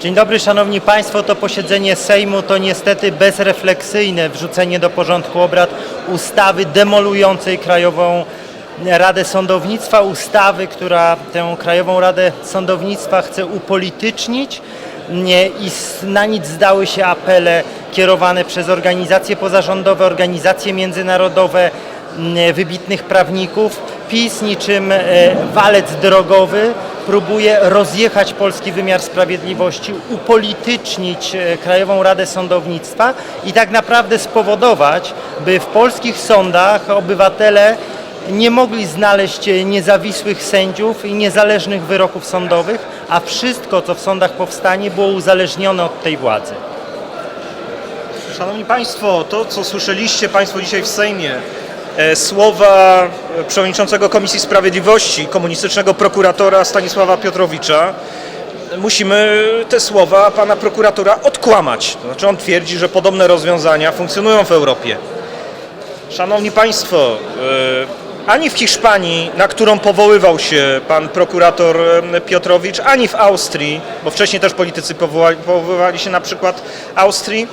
Dzień dobry, Szanowni Państwo. To posiedzenie Sejmu to niestety bezrefleksyjne wrzucenie do porządku obrad ustawy demolującej Krajową Radę Sądownictwa, ustawy, która tę Krajową Radę Sądownictwa chce upolitycznić nie, i na nic zdały się apele kierowane przez organizacje pozarządowe, organizacje międzynarodowe, m, wybitnych prawników. PiS niczym e, walec drogowy próbuje rozjechać polski wymiar sprawiedliwości, upolitycznić e, Krajową Radę Sądownictwa i tak naprawdę spowodować, by w polskich sądach obywatele nie mogli znaleźć e, niezawisłych sędziów i niezależnych wyroków sądowych, a wszystko, co w sądach powstanie, było uzależnione od tej władzy. Szanowni Państwo, to co słyszeliście Państwo dzisiaj w Sejmie, słowa e, przewodniczącego Komisji Sprawiedliwości, komunistycznego prokuratora Stanisława Piotrowicza, musimy te słowa pana prokuratora odkłamać. To znaczy on twierdzi, że podobne rozwiązania funkcjonują w Europie. Szanowni Państwo, e, ani w Hiszpanii, na którą powoływał się pan prokurator e, Piotrowicz, ani w Austrii, bo wcześniej też politycy powoływali się na przykład Austrii,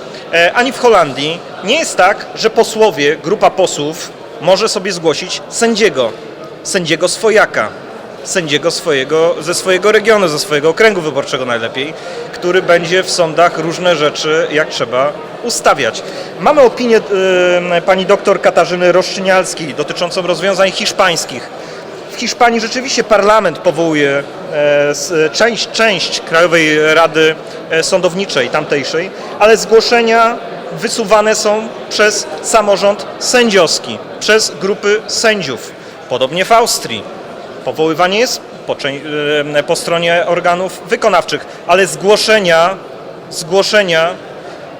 ani w Holandii, nie jest tak, że posłowie, grupa posłów może sobie zgłosić sędziego, sędziego swojaka, sędziego swojego, ze swojego regionu, ze swojego okręgu wyborczego najlepiej, który będzie w sądach różne rzeczy, jak trzeba, ustawiać. Mamy opinię pani doktor Katarzyny Roszczynialskiej dotyczącą rozwiązań hiszpańskich. W Hiszpanii rzeczywiście parlament powołuje e, część, część Krajowej Rady e, Sądowniczej tamtejszej, ale zgłoszenia wysuwane są przez samorząd sędziowski, przez grupy sędziów. Podobnie w Austrii. Powoływanie jest po, po stronie organów wykonawczych, ale zgłoszenia, zgłoszenia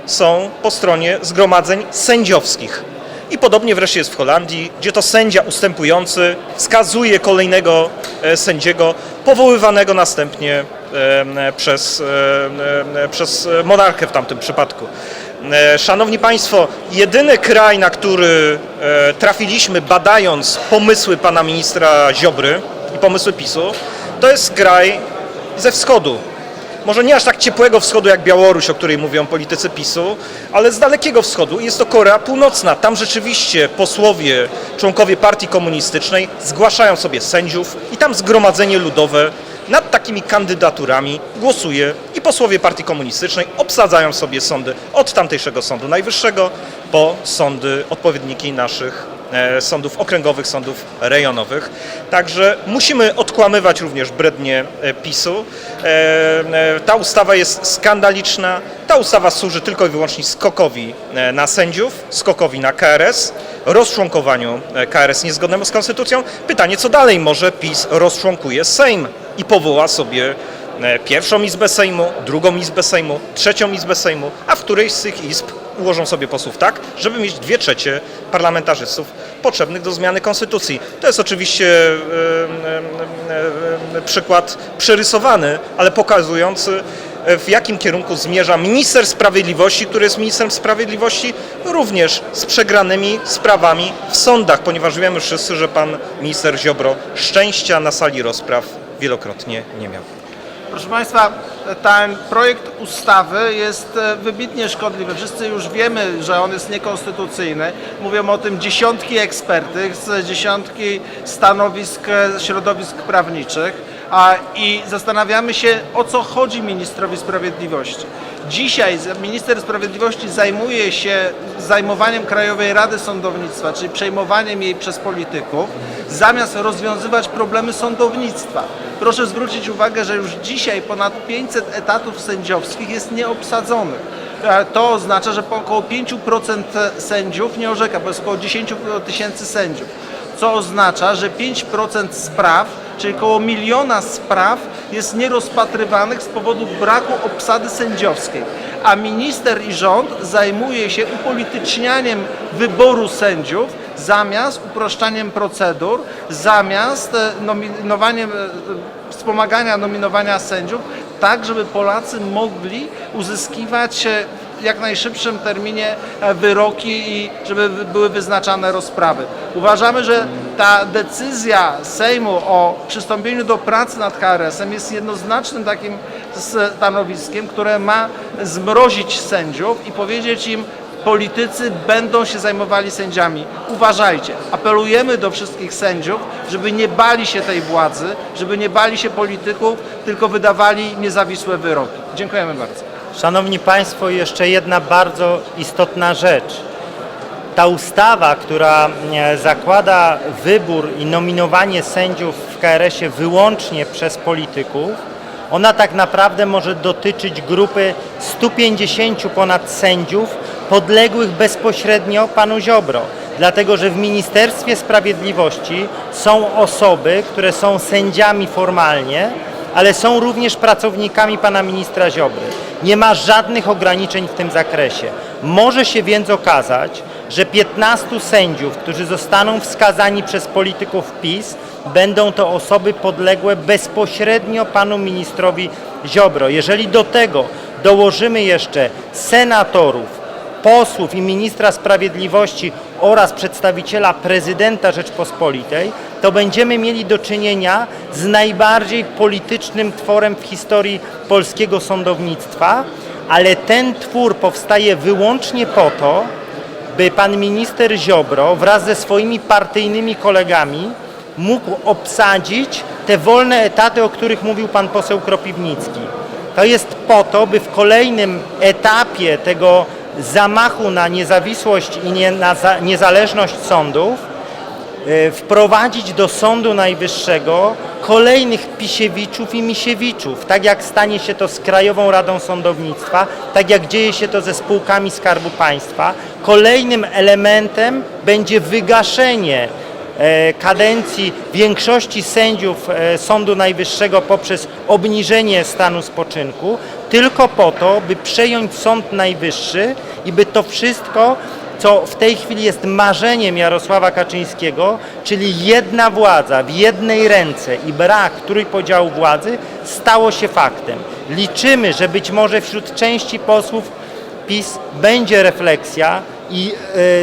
są po stronie zgromadzeń sędziowskich. I podobnie wreszcie jest w Holandii, gdzie to sędzia ustępujący wskazuje kolejnego e, sędziego, powoływanego następnie przez, przez monarchę w tamtym przypadku. E, Szanowni Państwo, jedyny kraj, na który e, trafiliśmy badając pomysły pana ministra Ziobry i pomysły PiSu, to jest kraj ze wschodu, może nie aż tak ciepłego wschodu jak Białoruś, o której mówią politycy PiSu, ale z dalekiego wschodu. Jest to Korea Północna. Tam rzeczywiście posłowie, członkowie partii komunistycznej zgłaszają sobie sędziów i tam zgromadzenie ludowe nad takimi kandydaturami głosuje i posłowie partii komunistycznej obsadzają sobie sądy od tamtejszego Sądu Najwyższego po sądy odpowiedniki naszych e, sądów okręgowych, sądów rejonowych. Także musimy odkłamywać również brednie e, PiSu. E, Ta ustawa jest skandaliczna. Ta ustawa służy tylko i wyłącznie skokowi na sędziów, skokowi na KRS, rozczłonkowaniu KRS niezgodnemu z konstytucją. Pytanie, co dalej? Może PiS rozczłonkuje Sejm i powoła sobie e, pierwszą izbę Sejmu, drugą izbę Sejmu, trzecią izbę Sejmu, a w którejś z tych izb ułożą sobie posłów tak, żeby mieć dwie trzecie parlamentarzystów potrzebnych do zmiany konstytucji. To jest oczywiście przykład przerysowany, ale pokazujący e, w jakim kierunku zmierza minister sprawiedliwości, który jest ministrem sprawiedliwości również z przegranymi sprawami w sądach, ponieważ wiemy wszyscy, że pan minister Ziobro szczęścia na sali rozpraw wielokrotnie nie miał. Proszę Państwa, ten projekt ustawy jest e, wybitnie szkodliwy. Wszyscy już wiemy, że on jest niekonstytucyjny. Mówią o tym dziesiątki ekspertych z dziesiątki stanowisk e, środowisk prawniczych. I zastanawiamy się, o co chodzi ministrowi sprawiedliwości. Dzisiaj minister sprawiedliwości zajmuje się zajmowaniem Krajowej Rady Sądownictwa, czyli przejmowaniem jej przez polityków, zamiast rozwiązywać problemy sądownictwa. Proszę zwrócić uwagę, że już dzisiaj ponad 500 etatów sędziowskich jest nieobsadzonych. E, To oznacza, że około 5% sędziów nie orzeka, bo jest około 10 tysięcy sędziów. Co oznacza, że 5% spraw, czyli około miliona spraw jest nierozpatrywanych z powodu braku obsady sędziowskiej. A minister i rząd zajmuje się upolitycznianiem wyboru sędziów zamiast uproszczaniem procedur, zamiast e, nominowaniem, e, wspomagania nominowania sędziów, tak żeby Polacy mogli uzyskiwać e, jak najszybszym terminie e, wyroki i żeby były wyznaczane rozprawy. Uważamy, że ta decyzja Sejmu o przystąpieniu do pracy nad KRS-em jest jednoznacznym takim stanowiskiem, które ma zmrozić sędziów i powiedzieć im, politycy będą się zajmowali sędziami. Uważajcie, apelujemy do wszystkich sędziów, żeby nie bali się tej władzy, żeby nie bali się polityków, tylko wydawali niezawisłe wyroki. Dziękujemy bardzo. Szanowni Państwo, jeszcze jedna bardzo istotna rzecz. Ta ustawa, która e, zakłada wybór i nominowanie sędziów w KRS-ie wyłącznie przez polityków, ona tak naprawdę może dotyczyć grupy 150 ponad sędziów podległych bezpośrednio panu Ziobro. Dlatego, że w Ministerstwie Sprawiedliwości są osoby, które są sędziami formalnie, ale są również pracownikami pana ministra Ziobry. Nie ma żadnych ograniczeń w tym zakresie. Może się więc okazać, że 15 sędziów, którzy zostaną wskazani przez polityków PiS, będą to osoby podległe bezpośrednio panu ministrowi Ziobro. Jeżeli do tego dołożymy jeszcze senatorów, posłów i ministra sprawiedliwości oraz przedstawiciela prezydenta Rzeczpospolitej, to będziemy mieli do czynienia z najbardziej politycznym tworem w historii polskiego sądownictwa, ale ten twór powstaje wyłącznie po to, by pan minister Ziobro wraz ze swoimi partyjnymi kolegami mógł obsadzić te wolne etaty, o których mówił pan poseł Kropiwnicki. To jest po to, by w kolejnym etapie tego zamachu na niezawisłość i nie, na za, niezależność sądów e, wprowadzić do Sądu Najwyższego kolejnych Pisiewiczów i Misiewiczów, tak jak stanie się to z Krajową Radą Sądownictwa, tak jak dzieje się to ze spółkami Skarbu Państwa. Kolejnym elementem będzie wygaszenie kadencji większości sędziów e, Sądu Najwyższego poprzez obniżenie stanu spoczynku, tylko po to, by przejąć Sąd Najwyższy i by to wszystko co w tej chwili jest marzeniem Jarosława Kaczyńskiego, czyli jedna władza w jednej ręce i brak trójpodziału władzy, stało się faktem. Liczymy, że być może wśród części posłów PiS będzie refleksja i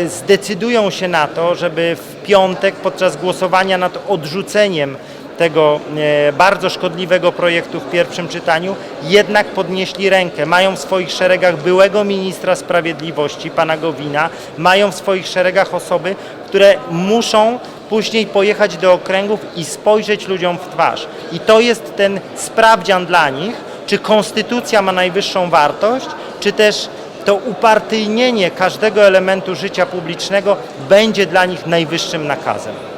e, zdecydują się na to, żeby w piątek podczas głosowania nad odrzuceniem tego e, bardzo szkodliwego projektu w pierwszym czytaniu jednak podnieśli rękę. Mają w swoich szeregach byłego ministra sprawiedliwości, pana Gowina, mają w swoich szeregach osoby, które muszą później pojechać do okręgów i spojrzeć ludziom w twarz. I to jest ten sprawdzian dla nich, czy konstytucja ma najwyższą wartość, czy też to upartyjnienie każdego elementu życia publicznego będzie dla nich najwyższym nakazem.